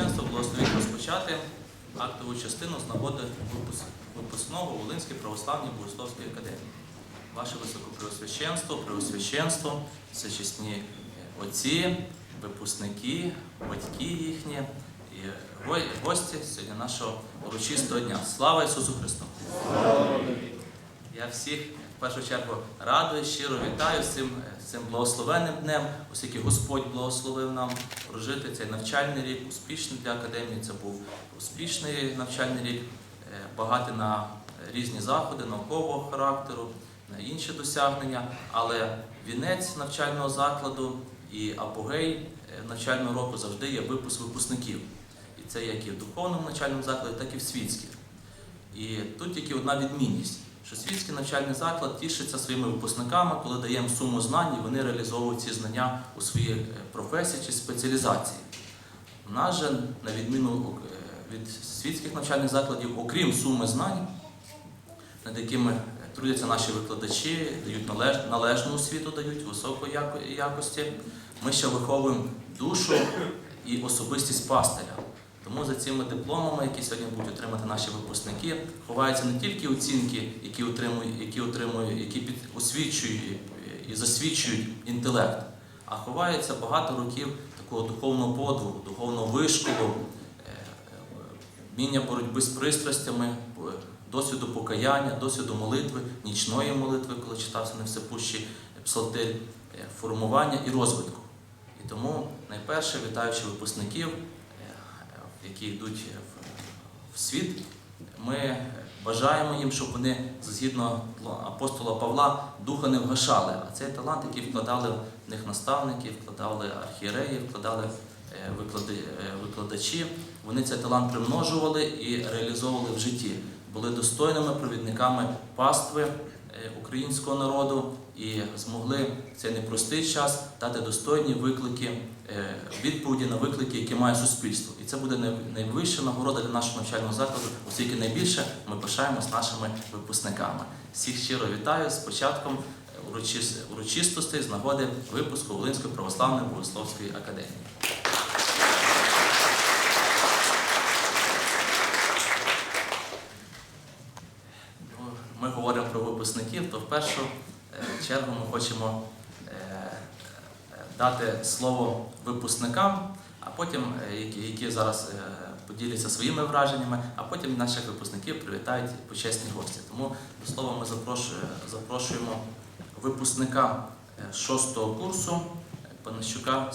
Преосвященство благословить розпочати актову частину з нагоди випускного Волинської православної богословської академії. Ваше Високопреосвященство, Преосвященство, всечесні е, отці, випускники, батьки їхні і гості сьогодні нашого урочистого дня. Слава Ісусу Христу! Я всіх в першу чергу радую, щиро вітаю з цим, цим благословенним днем, оскільки Господь благословив нам прожити цей навчальний рік, успішний для академії. Це був успішний навчальний рік, е, багатий на різні заходи наукового характеру, на інші досягнення. Але вінець навчального закладу і апогей е, навчального року завжди є випуск випускників. І це як і в духовному навчальному закладі, так і в світських. І тут тільки одна відмінність, що світський навчальний заклад тішиться своїми випускниками, коли даємо суму знань, і вони реалізовують ці знання у своїй е, професії чи спеціалізації. У нас же, на відміну е, від світських навчальних закладів, окрім суми знань, над якими е, трудяться наші викладачі, дають належ- належну освіту, дають високої якості, ми ще виховуємо душу і особистість пастиря. Тому за цими дипломами, які сьогодні будуть отримати наші випускники, ховаються не тільки оцінки, які отримують, які отримують, які під освічують і засвідчують інтелект, а ховається багато років такого духовного подвигу, духовного вишколу, е, е, вміння боротьби з пристрастями, е, досвіду покаяння, досвіду молитви, нічної молитви, коли читався на всепущий псалтир, е, формування і розвитку. І тому найперше, вітаючи випускників, які йдуть в, світ, ми бажаємо їм, щоб вони, згідно апостола Павла, духа не вгашали. А цей талант, який вкладали в них наставники, вкладали архієреї, вкладали е, е, викладачі, вони цей талант примножували і реалізовували в житті, були достойними провідниками пастви українського народу і змогли в цей непростий час дати достойні виклики, е, відповіді на виклики, які має суспільство. І це буде найвища нагорода для нашого навчального закладу, оскільки найбільше ми пишаємось нашими випускниками. Всіх щиро вітаю з початком е, урочис- урочистостей з нагоди випуску Волинської православної богословської академії. Ми говоримо про випускників, то в першу е, чергу ми хочемо е, е, дати слово випускникам, а потім, які, зараз поділяться своїми враженнями, а потім наших випускників привітають почесні гості. Тому до слова ми запрошуємо, випускника шостого курсу Панащука